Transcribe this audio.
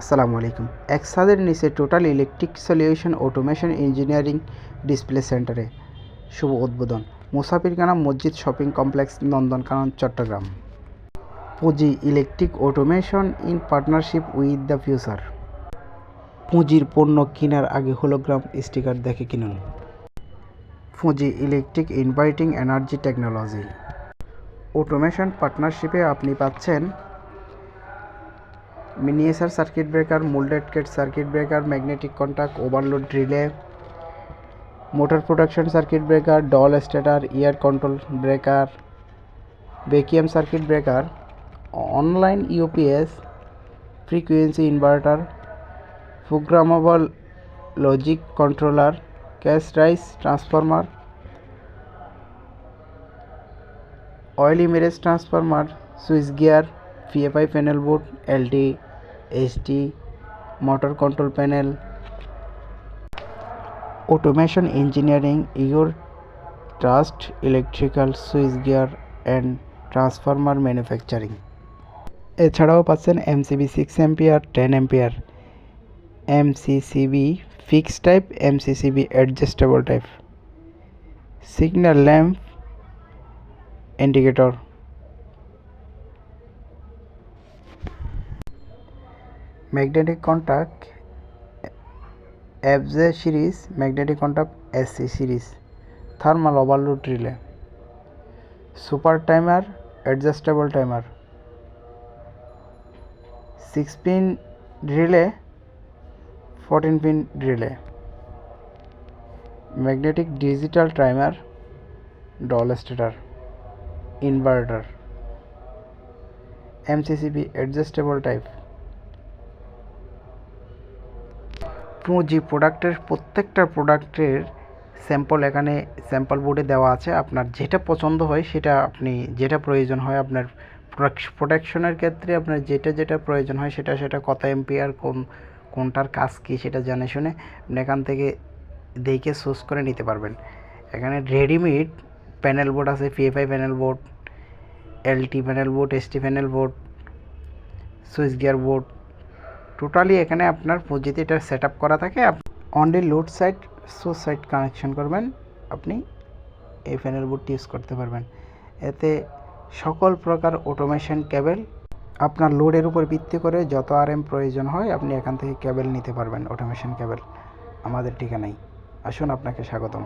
আসসালামু আলাইকুম। এক ছাদের নিচে total electric solution automation engineering display সেন্টারে শুভ উদ্বোধন। মুসাফিরখানা মসজিদ shopping complex Nandankanan, Chattogram. Punji electric automation in partnership with the future পুঁজির পণ্য কেনার আগে হোলোগ্রাম স্টিকার দেখে কিনুন। Punji electric inviting energy technology automation পার্টনারশিপে আপনি পাচ্ছেন miniature circuit breaker, moulded case circuit breaker, magnetic contact overload relay, motor protection circuit breaker, DOL starter year control breaker vacuum circuit breaker, online UPS, frequency inverter, programmable logic controller cast resin transformer, oil immersed transformer, switch gear PFI panel board LT HT motor control panel automation engineering, your trust, electrical switch gear and transformer manufacturing এছাড়াও পাচ্ছেন MCB six ampere ten ampere MCCB fix type MCCB adjustable type signal lamp indicator magnetic contact FJ series magnetic contact SC series thermal overload relay super timer adjustable timer six pin relay fourteen pin relay magnetic digital timer DOL starter inverter MCCB adjustable type Punji প্রোডাক্টের প্রত্যেকটা প্রোডাক্টের sample এখানে sample বোর্ডে দেওয়া আছে। আপনার যেটা পছন্দ হয় সেটা আপনি, যেটা প্রয়োজন হয় আপনার প্রোটেকশনের ক্ষেত্রে আপনার যেটা যেটা প্রয়োজন হয় সেটা সেটা কত এম্পিয়ার কোন, কোনটার কাজ কী সেটা জানে শুনে আপনি এখান থেকে দেখে সোর্স করে নিতে পারবেন। এখানে রেডিমেড প্যানেল বোর্ড আছে PFI panel board LT panel board ST panel board switch gear board totally এখানে আপনার পুঁজিতে এটা সেট করা থাকে। Only load side source side connection করবেন। আপনি এই ফ্যানের বোর্ডটি ইউজ করতে পারবেন। এতে সকল প্রকার অটোমেশন কেবল আপনার লোডের উপর ভিত্তি করে যত আর এম প্রয়োজন হয়, আপনি এখান থেকে কেবল নিতে পারবেন অটোমেশন কেবল আমাদের ঠিকানায় আসুন আপনাকে স্বাগতম।